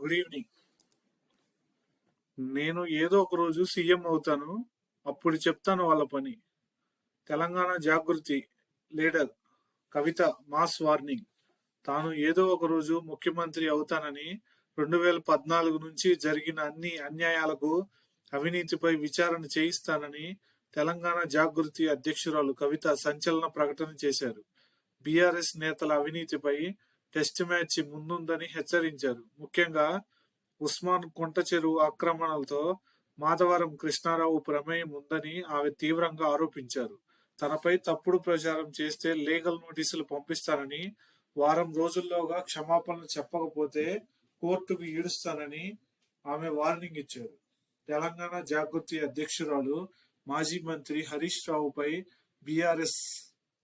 Good evening నేను ఏదో ఒక రోజు సీఎం అవుతాను అప్పుడు చెప్తాను వాళ్ళ పని. Telangana Jagruthi leader Kavitha mass warning. తాను ఏదో ఒక రోజు ముఖ్యమంత్రి అవుతానని రెండు వేల పద్నాలుగు నుంచి జరిగిన అన్ని అన్యాయాలకు అవినీతిపై విచారణ చేయిస్తానని తెలంగాణ జాగృతి అధ్యక్షురాలు కవిత సంచలన ప్రకటన చేశారు. బీఆర్ఎస్ నేతల అవినీతిపై టెస్ట్ మ్యాచ్ ముందుందని హెచ్చరించారు. ముఖ్యంగా ఉస్మాన్ కొంట చెరువు ఆక్రమణలతో మాధవరం కృష్ణారావు ప్రమేయం ఉందని ఆమె తీవ్రంగా ఆరోపించారు. తనపై తప్పుడు ప్రచారం చేస్తే లీగల్ నోటీసులు పంపిస్తానని వారం రోజుల్లోగా క్షమాపణలు చెప్పకపోతే కోర్టుకు ఈడుస్తానని ఆమె వార్నింగ్ ఇచ్చారు. తెలంగాణ జాగృతి అధ్యక్షురాలు మాజీ మంత్రి హరీష్ రావుపై బీఆర్ఎస్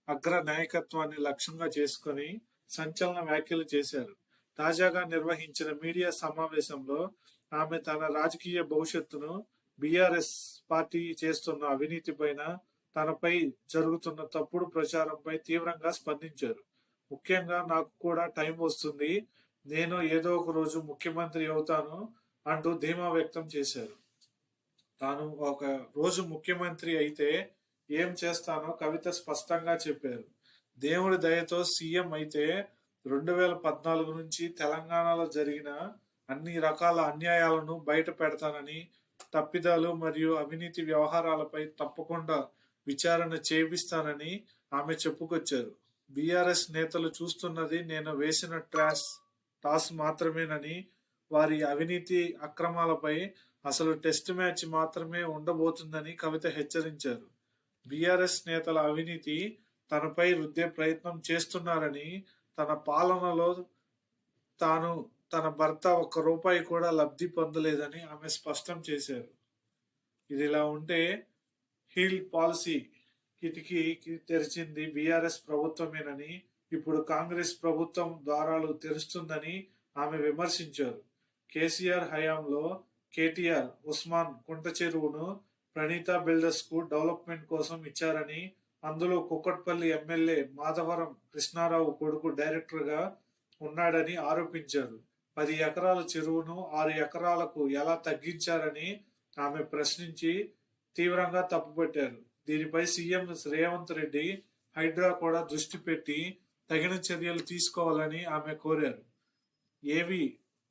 అగ్ర నాయకత్వాన్ని లక్ష్యంగా చేసుకుని సంచలన వ్యాఖ్యలు చేశారు. తాజాగా నిర్వహించిన మీడియా సమావేశంలో ఆమె తన రాజకీయ భవిష్యత్తును బీఆర్ఎస్ పార్టీ చేస్తున్న అవినీతి పైన తనపై జరుగుతున్న తప్పుడు ప్రచారంపై తీవ్రంగా స్పందించారు. ముఖ్యంగా నాకు కూడా టైం వస్తుంది. నేను ఏదో ఒక రోజు ముఖ్యమంత్రి అవుతాను అంటూ ధీమా వ్యక్తం చేశారు. తాను ఒక రోజు ముఖ్యమంత్రి అయితే ఏం చేస్తానో కవిత స్పష్టంగా చెప్పారు. దేవుడి దయతో సీఎం అయితే రెండు వేల పద్నాలుగు నుంచి తెలంగాణలో జరిగిన అన్ని రకాల అన్యాయాలను బయట పెడతానని తప్పిదాలు మరియు అవినీతి వ్యవహారాలపై తప్పకుండా విచారణ చేపిస్తానని ఆమె చెప్పుకొచ్చారు. బీఆర్ఎస్ నేతలు చూస్తున్నది నేను వేసిన ట్రాస్ టాస్ మాత్రమేనని వారి అవినీతి అక్రమాలపై అసలు టెస్ట్ మ్యాచ్ మాత్రమే ఉండబోతుందని కవిత హెచ్చరించారు. బీఆర్ఎస్ నేతల అవినీతి తనపై రుద్దే ప్రయత్నం చేస్తున్నారని తన పాలనలో తాను తన భర్త ఒక్క రూపాయి కూడా లబ్ధి పొందలేదని ఆమె స్పష్టం చేశారు. ఇది ఇలా ఉంటే హీల్ పాలసీ కిటికీ తెరిచింది బీఆర్ఎస్ ప్రభుత్వమేనని ఇప్పుడు కాంగ్రెస్ ప్రభుత్వం ద్వారాలు తెరుస్తుందని ఆమె విమర్శించారు. కేసీఆర్ హయాంలో కేటీఆర్ ఉస్మాన్ కుంట చెరువును ప్రణీత బిల్డర్స్కు డెవలప్మెంట్ కోసం ఇచ్చారని అందులో కుక్కట్పల్లి ఎమ్మెల్యే మాధవరం కృష్ణారావు కొడుకు డైరెక్టర్గా ఉన్నాడని ఆరోపించారు. పది ఎకరాల చెరువును ఆరు ఎకరాలకు ఎలా తగ్గించారని ఆమె ప్రశ్నించి తీవ్రంగా తప్పుపట్టారు. దీనిపై సీఎం రేవంత్ రెడ్డి హైడ్రా కూడా దృష్టి పెట్టి తగిన చర్యలు తీసుకోవాలని ఆమె కోరారు. ఏవి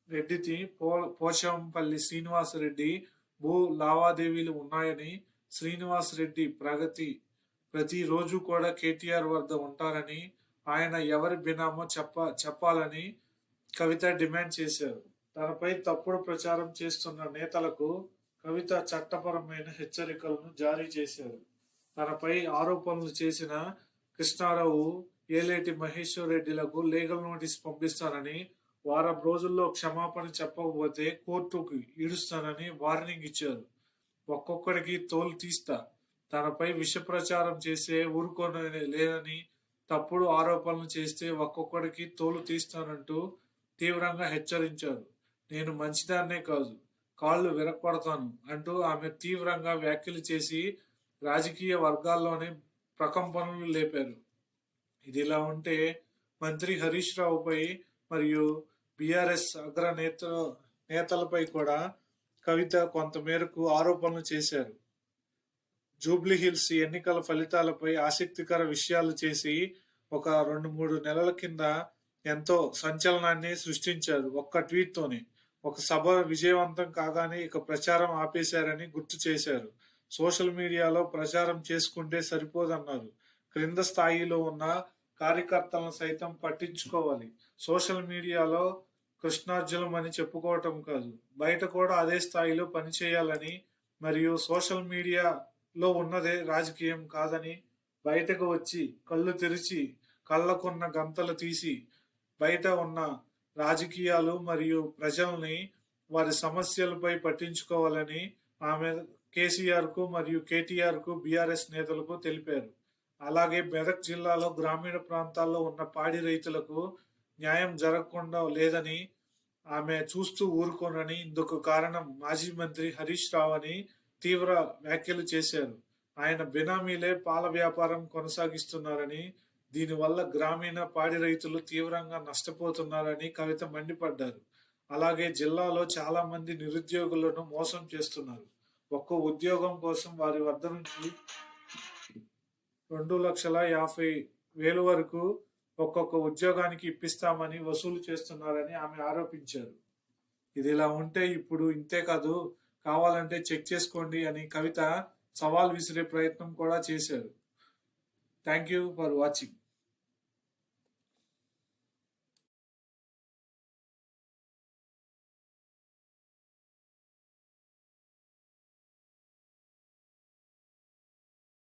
రెడ్డికి పో పోచంపల్లి శ్రీనివాసరెడ్డి భూ లావాదేవీలు ఉన్నాయని శ్రీనివాస్ రెడ్డి ప్రగతి ప్రతిరోజు కూడా కేటీఆర్ వద్ద ఉంటారని ఆయన ఎవరి బినామో చెప్ప చెప్పాలని కవిత డిమాండ్ చేశారు. తనపై తప్పుడు ప్రచారం చేస్తున్న నేతలకు కవిత చట్టపరమైన హెచ్చరికలను జారీ చేశారు. తనపై ఆరోపణలు చేసిన కృష్ణారావు ఏలేటి మహేశ్వర్ రెడ్డిలకు లీగల్ నోటీస్ పంపిస్తానని వారం రోజుల్లో క్షమాపణ చెప్పకపోతే కోర్టుకు ఈడుస్తానని వార్నింగ్ ఇచ్చారు. ఒక్కొక్కడికి తోలు తీస్తా. తనపై విష ప్రచారం చేసే ఊరుకోన లేదని తప్పుడు ఆరోపణలు చేస్తే ఒక్కొక్కడికి తోలు తీస్తానంటూ తీవ్రంగా హెచ్చరించారు నేను మంచిదాన్నే కాదు కాళ్ళు విరగొడతాను అంటూ ఆమె తీవ్రంగా వ్యాఖ్యలు చేసి రాజకీయ వర్గాల్లోనే ప్రకంపనలు లేపారు. ఇది ఇలా ఉంటే మంత్రి హరీష్ రావుపై మరియు బీఆర్ఎస్ అగ్ర నేత నేతలపై కూడా కవిత కొంతమేరకు ఆరోపణలు చేశారు. జూబ్లీహిల్స్ ఎన్నికల ఫలితాలపై ఆసక్తికర విషయాలు చేసి ఒక రెండు మూడు నెలల కింద ఎంతో సంచలనాన్ని సృష్టించారు. ఒక్క ట్వీట్తోనే. ఒక సభ విజయవంతం కాగానే ఇక ప్రచారం ఆపేశారని గుర్తు చేశారు. సోషల్ మీడియాలో ప్రచారం చేసుకుంటే సరిపోదన్నారు. క్రింద స్థాయిలో ఉన్న కార్యకర్తలను సైతం పట్టించుకోవాలి. సోషల్ మీడియాలో కృష్ణార్జునం అని చెప్పుకోవటం కాదు. బయట కూడా అదే స్థాయిలో పనిచేయాలని మరియు సోషల్ మీడియా లో ఉన్నదే రాజకీయం కాదని బయటకు వచ్చి కళ్ళు తెరిచి కళ్ళకున్న గంతలు తీసి బయట ఉన్న రాజకీయాలు మరియు ప్రజల్ని వారి సమస్యలపై పట్టించుకోవాలని ఆమె కేసీఆర్కు మరియు కేటీఆర్కు బీఆర్ఎస్ నేతలకు తెలిపారు. అలాగే మెదక్ జిల్లాలో గ్రామీణ ప్రాంతాల్లో ఉన్న పాడి రైతులకు న్యాయం జరగకుండా లేదని ఆమె చూస్తూ ఊరుకోనని ఇందుకు కారణం మాజీ మంత్రి హరీష్ రావు అని తీవ్ర వ్యాఖ్యలు చేశారు. ఆయన బినామీలే పాల వ్యాపారం కొనసాగిస్తున్నారని దీనివల్ల గ్రామీణ పాడి రైతులు తీవ్రంగా నష్టపోతున్నారని కవిత మండిపడ్డారు. అలాగే జిల్లాలో చాలా మంది నిరుద్యోగులను మోసం చేస్తున్నారు. ఒక్క ఉద్యోగం కోసం వారి వద్ద నుంచి రెండు లక్షల యాభై వేలు వరకు ఒక్కొక్క ఉద్యోగానికి ఇప్పిస్తామని వసూలు చేస్తున్నారని ఆమె ఆరోపించారు. ఇది ఇలా ఉంటే ఇప్పుడు ఇంతే కాదు కావాలంటే చెక్ చేసుకోండి అని కవిత సవాల్ విసిరే ప్రయత్నం కూడా చేశారు. Thank you for watching